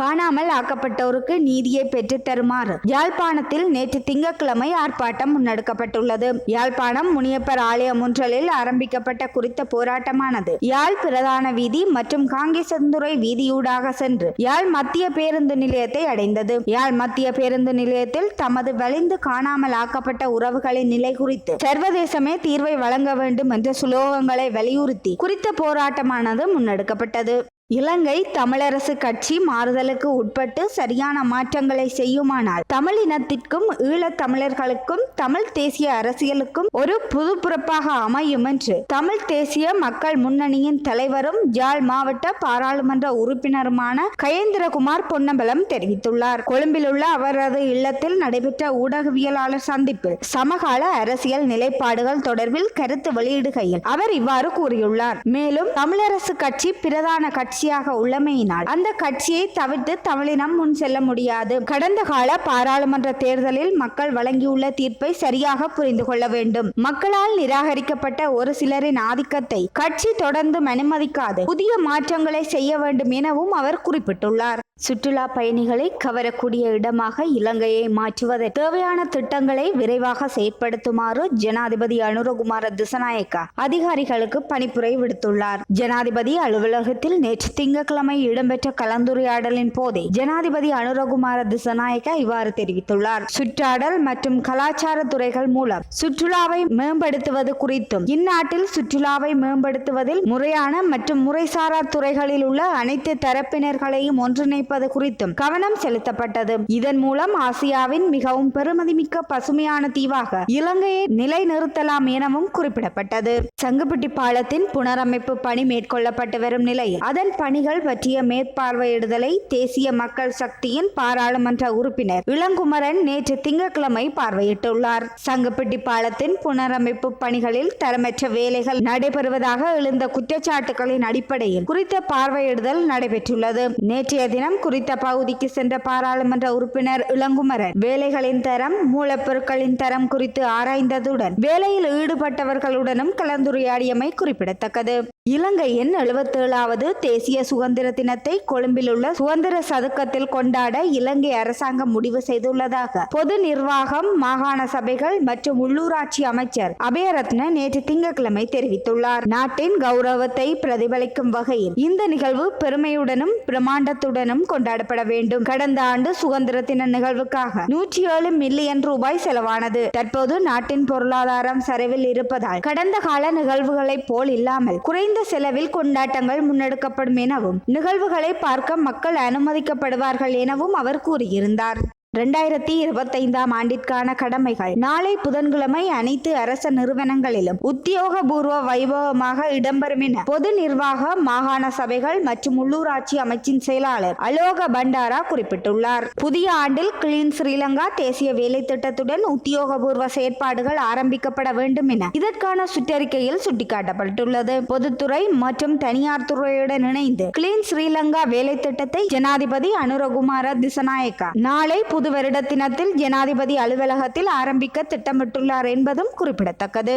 காணாமல் ஆக்கப்பட்டோருக்கு நீதியை பெற்றுத் தருமாறு யாழ்ப்பாணத்தில் நேற்று திங்கட்கிழமை ஆர்ப்பாட்டம் முன்னெடுக்கப்பட்டுள்ளது. யாழ்ப்பாணம் முனியப்பர் ஆலய முன்றலில் ஆரம்பிக்கப்பட்ட குறித்த போராட்டமானது யாழ் பிரதான வீதி மற்றும் காங்கேசந்துறை வீதியூடாக சென்று யாழ் மத்திய பேருந்து நிலையத்தை அடைந்தது. யாழ் மத்திய பேருந்து நிலையத்தில் தமது வலிந்து காணாமல் ஆக்கப்பட்ட உறவுகளின் நிலை குறித்து சர்வதேசமே தீர்வை வழங்க வேண்டும் என்ற சுலோகங்களை வலியுறுத்தி குறித்த போராட்டமானது முன்னெடுக்கப்பட்டது. இலங்கை தமிழரசு கட்சி மாறுதலுக்கு உட்பட்டு சரியான மாற்றங்களை செய்யுமானால் தமிழ் இனத்திற்கும் ஈழத் தமிழர்களுக்கும் தமிழ் தேசிய அரசியலுக்கும் ஒரு புதுப்பிறப்பாக அமையும் என்று தமிழ் தேசிய மக்கள் முன்னணியின் தலைவரும் ஜாழ் மாவட்ட பாராளுமன்ற உறுப்பினருமான கயேந்திரகுமார் பொன்னம்பலம் தெரிவித்துள்ளார். கொழும்பில் உள்ள அவரது இல்லத்தில் நடைபெற்ற ஊடகவியலாளர் சந்திப்பில் சமகால அரசியல் நிலைப்பாடுகள் தொடர்பில் கருத்து வெளியிடுகையில் அவர் இவ்வாறு கூறியுள்ளார். மேலும் தமிழரசு கட்சி பிரதான கட்சி கட்சியாக உள்ளமையினால் அந்த கட்சியை தவிர்த்து தமிழினம் முன் செல்ல முடியாது. கடந்த கால பாராளுமன்ற தேர்தலில் மக்கள் வழங்கியுள்ள தீர்ப்பை சரியாக புரிந்து கொள்ள வேண்டும். மக்களால் நிராகரிக்கப்பட்ட ஒரு சிலரின் ஆதிக்கத்தை கட்சி தொடர்ந்து அனுமதிக்காது. புதிய மாற்றங்களை செய்ய வேண்டும் எனவும் அவர் குறிப்பிட்டுள்ளார். சுற்றுலா பயணிகளை கவரக்கூடிய இடமாக இலங்கையை மாற்றுவது தேவையான திட்டங்களை விரைவாக செயற்படுத்துமாறு ஜனாதிபதி அனுரகுமார திசநாயக்கா அதிகாரிகளுக்கு பணிப்புரை விடுத்துள்ளார். ஜனாதிபதி அலுவலகத்தில் நேற்று திங்கட்கிழமை இடம்பெற்ற கலந்துரையாடலின் போதே ஜனாதிபதி அனுரகுமார திசநாயக்கா இவ்வாறு தெரிவித்துள்ளார். சுற்றாடல் மற்றும் கலாச்சார துறைகள் மூலம் சுற்றுலாவை மேம்படுத்துவது குறித்தும் இந்நாட்டில் சுற்றுலாவை மேம்படுத்துவதில் முறையான மற்றும் முறைசாரா துறைகளில் உள்ள அனைத்து தரப்பினர்களையும் ஒன்றிணைப்பு ஒன்றிணைப்பது குறித்தும் கவனம் செலுத்தப்பட்டது. இதன் மூலம் ஆசியாவின் மிகவும் பெருமதிமிக்க பசுமையான தீவாக இலங்கையை நிலைநிறுத்தலாம் எனவும் குறிப்பிடப்பட்டது. சங்குப்பிட்டி பாலத்தின் புனரமைப்பு பணி மேற்கொள்ளப்பட்டு வரும் நிலையில் அதன் பணிகள் பற்றிய மேற்பார்வையிடுதலை தேசிய மக்கள் சக்தியின் பாராளுமன்ற உறுப்பினர் இளங்குமரன் நேற்று திங்கட்கிழமை பார்வையிட்டுள்ளார். சங்குப்பிட்டி பாலத்தின் புனரமைப்பு பணிகளில் தரமற்ற வேலைகள் நடைபெறுவதாக எழுந்த குற்றச்சாட்டுகளின் அடிப்படையில் குறித்த பார்வையிடுதல் நடைபெற்றுள்ளது. நேற்றைய தினம் குறித்த பகுதிக்கு சென்ற பாராளுமன்ற உறுப்பினர் இளங்குமரன். வேலைகளின் தரம் மூலப்பொருட்களின் தரம் குறித்து ஆராய்ந்ததுடன் வேலையில் ஈடுபட்டவர்களுடனும் கலந்துரையாடியமை குறிப்பிடத்தக்கது. இலங்கையின் எழுபத்தேழாவது தேசிய சுதந்திர தினத்தை கொழும்பில் உள்ள சுதந்திர சதுக்கத்தில் கொண்டாட இலங்கை அரசாங்கம் முடிவு செய்துள்ளதாக பொது நிர்வாகம் மாகாண சபைகள் மற்றும் உள்ளூராட்சி அமைச்சர் அபயரத்ன நேற்று திங்கட்கிழமை தெரிவித்துள்ளார். நாட்டின் கௌரவத்தை பிரதிபலிக்கும் வகையில் இந்த நிகழ்வு பெருமையுடனும் பிரமாண்டத்துடனும் கொண்டாடப்பட வேண்டும். கடந்த ஆண்டு சுதந்திர தின நிகழ்வுக்காக நூற்றி ஏழு மில்லியன் ரூபாய் செலவானது. தற்போது நாட்டின் பொருளாதாரம் சரிவில் இருப்பதால் கடந்த கால நிகழ்வுகளைப் போல் இல்லாமல் குறைந்த செலவில் கொண்டாட்டங்கள் முன்னெடுக்கப்படும் எனவும் நிகழ்வுகளை பார்க்க மக்கள் அனுமதிக்கப்படுவார்கள் எனவும் அவர் கூறியிருந்தார். இரண்டாயிரத்தி இருபத்தைந்தாம் ஆண்டிற்கான கடமைகள். நாளை புதன்கிழமை அனைத்து அரச நிறுவனங்களிலும் உத்தியோகபூர்வ வைபவமாக இடம்பெறும் என பொது நிர்வாக மாகாண சபைகள் மற்றும் உள்ளூராட்சி அமைச்சின் செயலாளர் அலோக பண்டாரா குறிப்பிட்டுள்ளார். புதிய ஆண்டில் கிளீன் ஸ்ரீலங்கா தேசிய வேலை திட்டத்துடன் உத்தியோகபூர்வ செயற்பாடுகள் ஆரம்பிக்கப்பட வேண்டும் என இதற்கான சுற்றறிக்கையில் சுட்டிக்காட்டப்பட்டுள்ளது. பொதுத்துறை மற்றும் தனியார் துறையுடன் இணைந்து கிளீன் ஸ்ரீலங்கா வேலை திட்டத்தை ஜனாதிபதி அனுரகுமார திசநாயக்கா நாளை புது வருடத்தினத்தில் ஜனாதிபதி அலுவலகத்தில் ஆரம்பிக்க திட்டமிட்டுள்ளார் என்பதும் குறிப்பிடத்தக்கது.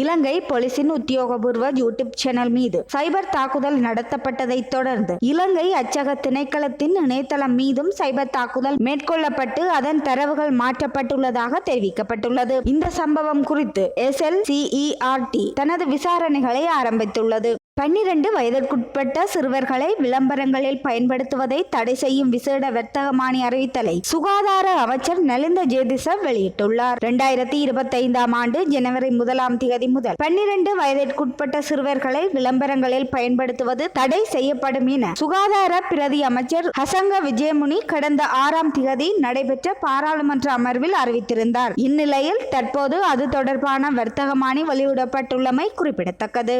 இலங்கை போலீசின் உத்தியோகபூர்வ யூடியூப் சேனல் மீது சைபர் தாக்குதல் நடத்தப்பட்டதை தொடர்ந்து இலங்கை அச்சக திணைக்களத்தின் இணையதளம் மீதும் சைபர் தாக்குதல் மேற்கொள்ளப்பட்டு அதன் தரவுகள் மாற்றப்பட்டுள்ளதாக தெரிவிக்கப்பட்டுள்ளது. இந்த சம்பவம் குறித்து எஸ் எல் தனது விசாரணைகளை ஆரம்பித்துள்ளது. பன்னிரண்டு வயதிற்குட்பட்ட சிறுவர்களை விளம்பரங்களில் பயன்படுத்துவதை தடை செய்யும் விசேட வர்த்தகமானி அறிவித்தலை சுகாதார அமைச்சர் நலிந்த ஜேதிச வெளியிட்டுள்ளார். இரண்டாயிரத்தி இருபத்தைந்தாம் ஆண்டு ஜனவரி முதலாம் தேதி முதல் பன்னிரண்டு வயதிற்குட்பட்ட சிறுவர்களை விளம்பரங்களில் பயன்படுத்துவது தடை செய்யப்படும் என சுகாதார பிரதி அமைச்சர் ஹசங்க விஜயமுனி கடந்த ஆறாம் திகதி நடைபெற்ற பாராளுமன்ற அமர்வில் அறிவித்திருந்தார். இந்நிலையில் தற்போது அது தொடர்பான வர்த்தகமானி வெளியிடப்பட்டுள்ளமை குறிப்பிடத்தக்கது.